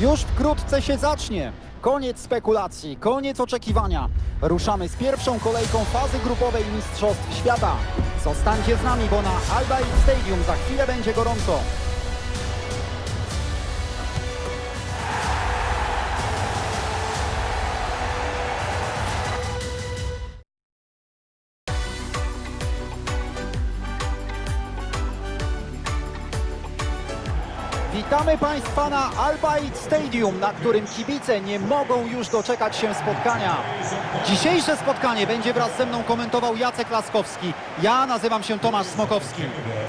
Już wkrótce się zacznie. Koniec spekulacji, koniec oczekiwania. Ruszamy z pierwszą kolejką fazy grupowej Mistrzostw Świata. Zostańcie z nami, bo na Al Bayt Stadium za chwilę będzie gorąco. Witamy Państwa na Al Bayt Stadium, na którym kibice nie mogą już doczekać się spotkania. Dzisiejsze spotkanie będzie wraz ze mną komentował Jacek Laskowski. Ja nazywam się Tomasz Smokowski.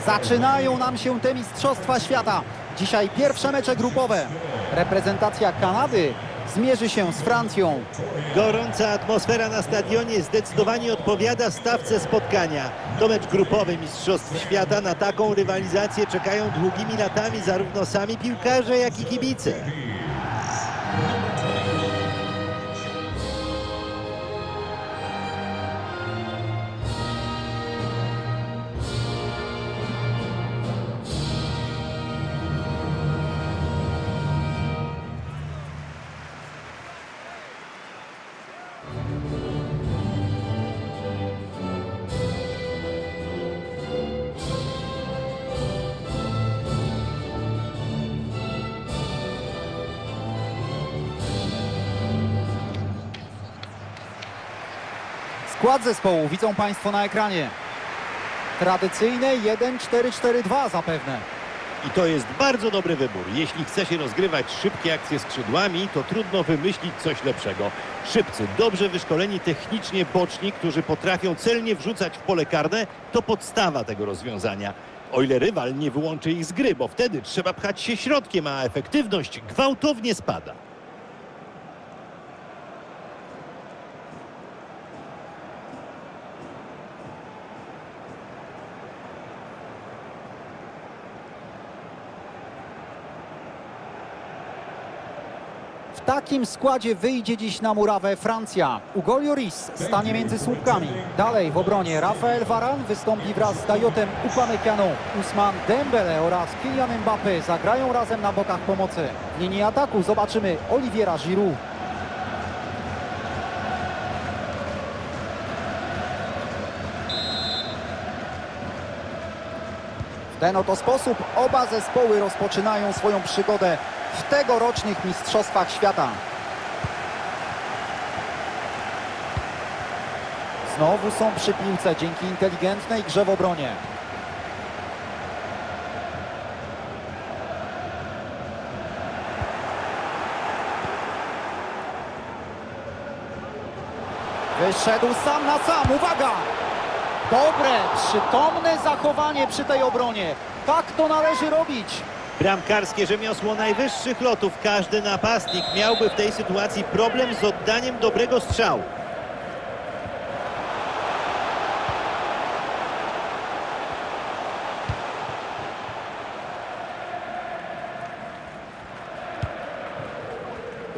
Zaczynają nam się te Mistrzostwa Świata. Dzisiaj pierwsze mecze grupowe. Reprezentacja Kanady zmierzy się z Francją. Gorąca atmosfera na stadionie zdecydowanie odpowiada stawce spotkania. To mecz grupowy Mistrzostw Świata. Na taką rywalizację czekają długimi latami zarówno sami piłkarze, jak i kibice. Skład zespołu widzą Państwo na ekranie. Tradycyjne 1-4-4-2 zapewne. I to jest bardzo dobry wybór. Jeśli chce się rozgrywać szybkie akcje skrzydłami, to trudno wymyślić coś lepszego. Szybcy, dobrze wyszkoleni technicznie boczni, którzy potrafią celnie wrzucać w pole karne, to podstawa tego rozwiązania. O ile rywal nie wyłączy ich z gry, bo wtedy trzeba pchać się środkiem, a efektywność gwałtownie spada. W takim składzie wyjdzie dziś na murawę Francja. Ugo Lloris stanie między słupkami. Dalej w obronie Rafael Varane wystąpi wraz z Dajotem Upamecano. Usman Dembele oraz Kylian Mbappé zagrają razem na bokach pomocy. W linii ataku zobaczymy Oliviera Giroud. W ten oto sposób oba zespoły rozpoczynają swoją przygodę w tegorocznych Mistrzostwach Świata. Znowu są przy piłce dzięki inteligentnej grze w obronie. Wyszedł sam na sam, uwaga! Dobre, przytomne zachowanie przy tej obronie. Tak to należy robić. Bramkarskie rzemiosło najwyższych lotów. Każdy napastnik miałby w tej sytuacji problem z oddaniem dobrego strzału.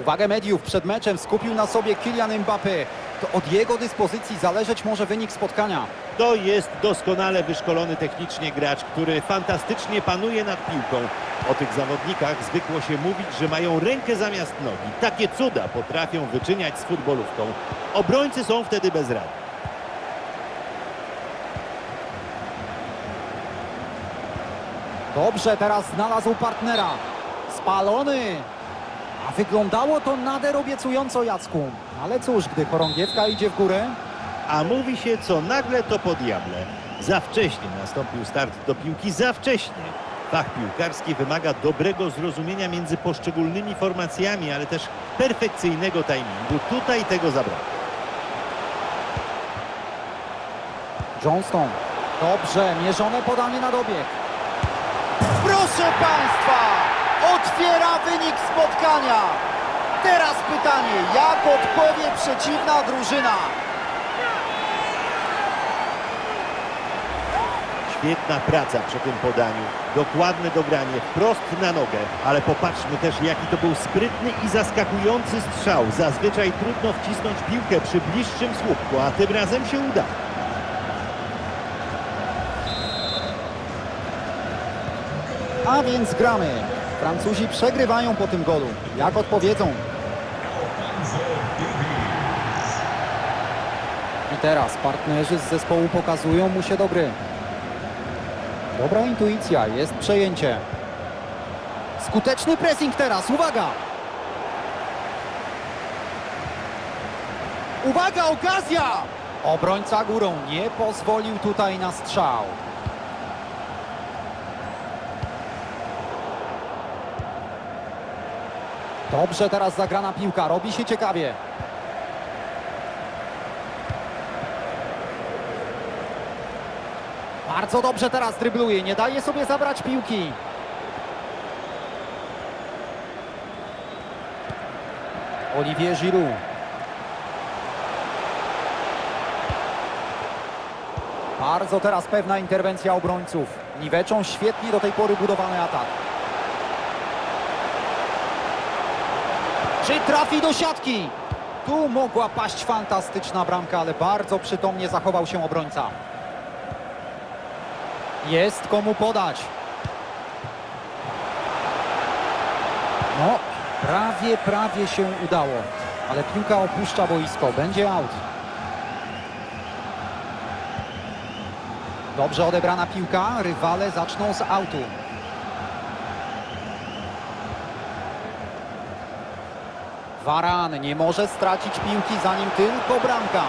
Uwagę mediów przed meczem skupił na sobie Kylian Mbappé. To od jego dyspozycji zależeć może wynik spotkania. To jest doskonale wyszkolony technicznie gracz, który fantastycznie panuje nad piłką. O tych zawodnikach zwykło się mówić, że mają rękę zamiast nogi. Takie cuda potrafią wyczyniać z futbolówką. Obrońcy są wtedy bez rady. Dobrze, teraz znalazł partnera. Spalony. A wyglądało to nader obiecująco Jacku. Ale cóż, gdy chorągiewka idzie w górę, A mówi się, co nagle to po diable. Za wcześnie nastąpił start do piłki, za wcześnie. Fach piłkarski wymaga dobrego zrozumienia między poszczególnymi formacjami, ale też perfekcyjnego timingu. Tutaj tego zabrakło. Johnston. Dobrze, mierzone podanie na dobieg. Proszę Państwa, otwiera wynik spotkania. Teraz pytanie, jak odpowie przeciwna drużyna? Świetna praca przy tym podaniu. Dokładne dogranie, wprost na nogę. Ale popatrzmy też, jaki to był sprytny i zaskakujący strzał. Zazwyczaj trudno wcisnąć piłkę przy bliższym słupku, a tym razem się uda. A więc gramy. Francuzi przegrywają po tym golu. Jak odpowiedzą? I teraz partnerzy z zespołu pokazują mu się do gry. Dobra intuicja, jest przejęcie. Skuteczny pressing teraz, uwaga! Uwaga, okazja! Obrońca górą nie pozwolił tutaj na strzał. Dobrze teraz zagrana piłka, robi się ciekawie. Bardzo dobrze teraz drybluje, nie daje sobie zabrać piłki. Olivier Giroud. Bardzo teraz pewna interwencja obrońców. Niweczą świetnie do tej pory budowany atak. Czy trafi do siatki? Tu mogła paść fantastyczna bramka, ale bardzo przytomnie zachował się obrońca. Jest komu podać. No, prawie, prawie się udało. Ale piłka opuszcza boisko. Będzie out. Dobrze odebrana piłka. Rywale zaczną z autu. Varan nie może stracić piłki zanim tylko bramka.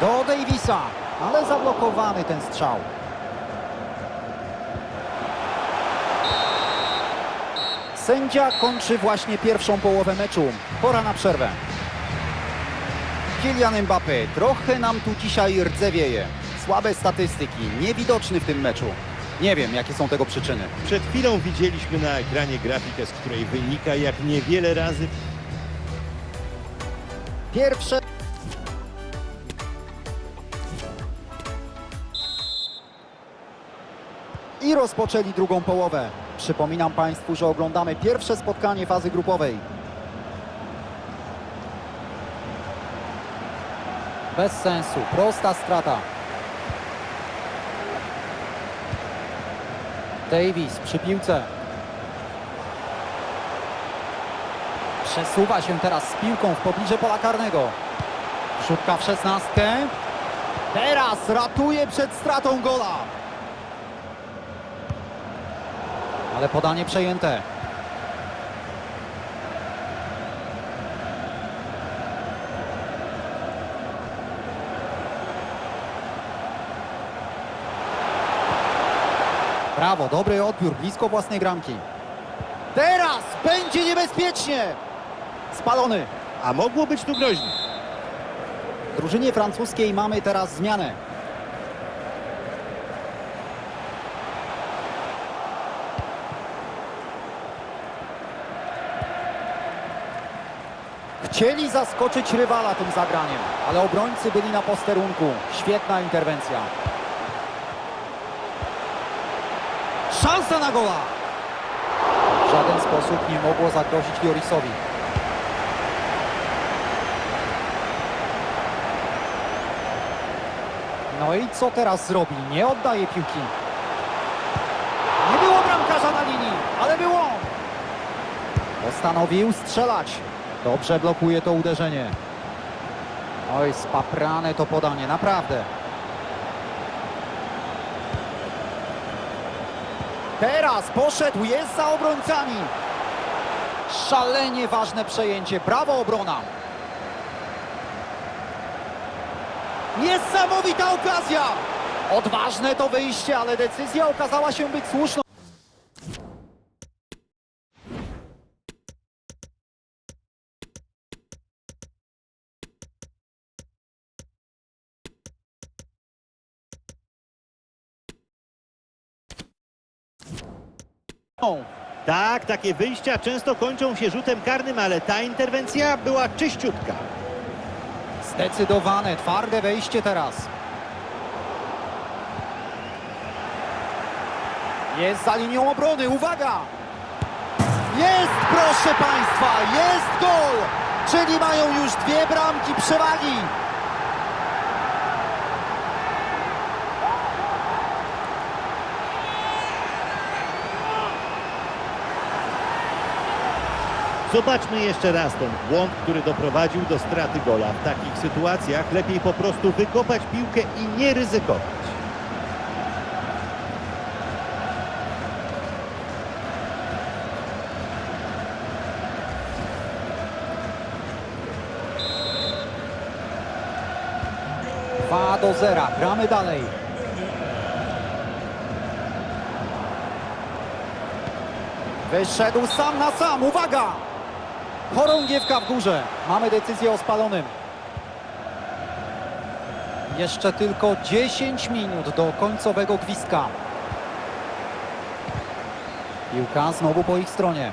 Do Davisa, ale zablokowany ten strzał. Sędzia kończy właśnie pierwszą połowę meczu. Pora na przerwę. Kylian Mbappé, trochę nam tu dzisiaj rdzewieje. Słabe statystyki, niewidoczny w tym meczu. Nie wiem, jakie są tego przyczyny. Przed chwilą widzieliśmy na ekranie grafikę, z której wynika, jak niewiele razy Pierwsze... I rozpoczęli drugą połowę. Przypominam Państwu, że oglądamy pierwsze spotkanie fazy grupowej. Bez sensu, prosta strata. Davis przy piłce. Przesuwa się teraz z piłką w pobliże pola karnego. Rzutka w szesnastkę. Teraz ratuje przed stratą gola. Ale podanie przejęte. Brawo, dobry odbiór, blisko własnej bramki. Teraz będzie niebezpiecznie. Spalony. A mogło być tu groźnie. W drużynie francuskiej mamy teraz zmianę. Chcieli zaskoczyć rywala tym zagraniem, ale obrońcy byli na posterunku. Świetna interwencja. Szansa na gola! W żaden sposób nie mogło zagrozić Jorisowi. No i co teraz zrobi? Nie oddaje piłki. Nie było bramkarza na linii, ale był on. Postanowił strzelać. Dobrze blokuje to uderzenie. Oj, spaprane to podanie, naprawdę. Teraz poszedł, jest za obrońcami. Szalenie ważne przejęcie. Brawo obrona. Niesamowita okazja! Odważne to wyjście, ale decyzja okazała się być słuszną. Tak, takie wyjścia często kończą się rzutem karnym, ale ta interwencja była czyściutka. Zdecydowane, twarde wejście teraz. Jest za linią obrony, uwaga! Jest, proszę Państwa, jest gol! Czyli mają już dwie bramki przewagi. Zobaczmy jeszcze raz ten błąd, który doprowadził do straty gola. W takich sytuacjach lepiej po prostu wykopać piłkę i nie ryzykować. Dwa do zera. Gramy dalej. Wyszedł sam na sam. Uwaga! Chorągiewka w górze. Mamy decyzję o spalonym. Jeszcze tylko 10 minut do końcowego gwizdka. Piłka znowu po ich stronie.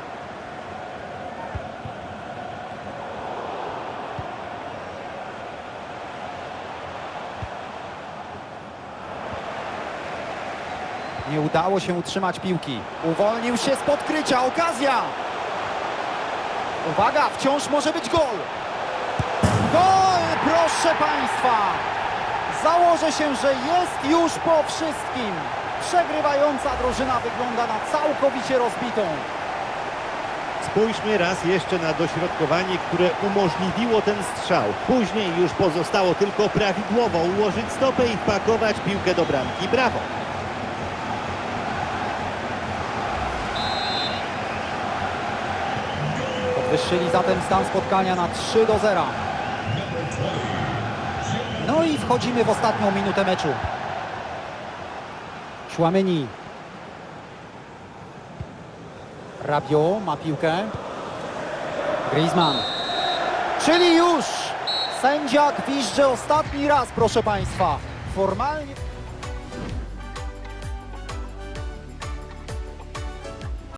Nie udało się utrzymać piłki. Uwolnił się z podkrycia. Okazja! Uwaga, wciąż może być gol. Gol, proszę Państwa! Założę się, że jest już po wszystkim. Przegrywająca drużyna wygląda na całkowicie rozbitą. Spójrzmy raz jeszcze na dośrodkowanie, które umożliwiło ten strzał. Później już pozostało tylko prawidłowo ułożyć stopę i wpakować piłkę do bramki. Brawo! Podwyższyli zatem stan spotkania na 3 do 0. No i wchodzimy w ostatnią minutę meczu. Chouameni. Rabio ma piłkę. Griezmann. Czyli już sędzia gwizdże ostatni raz, proszę Państwa. Formalnie...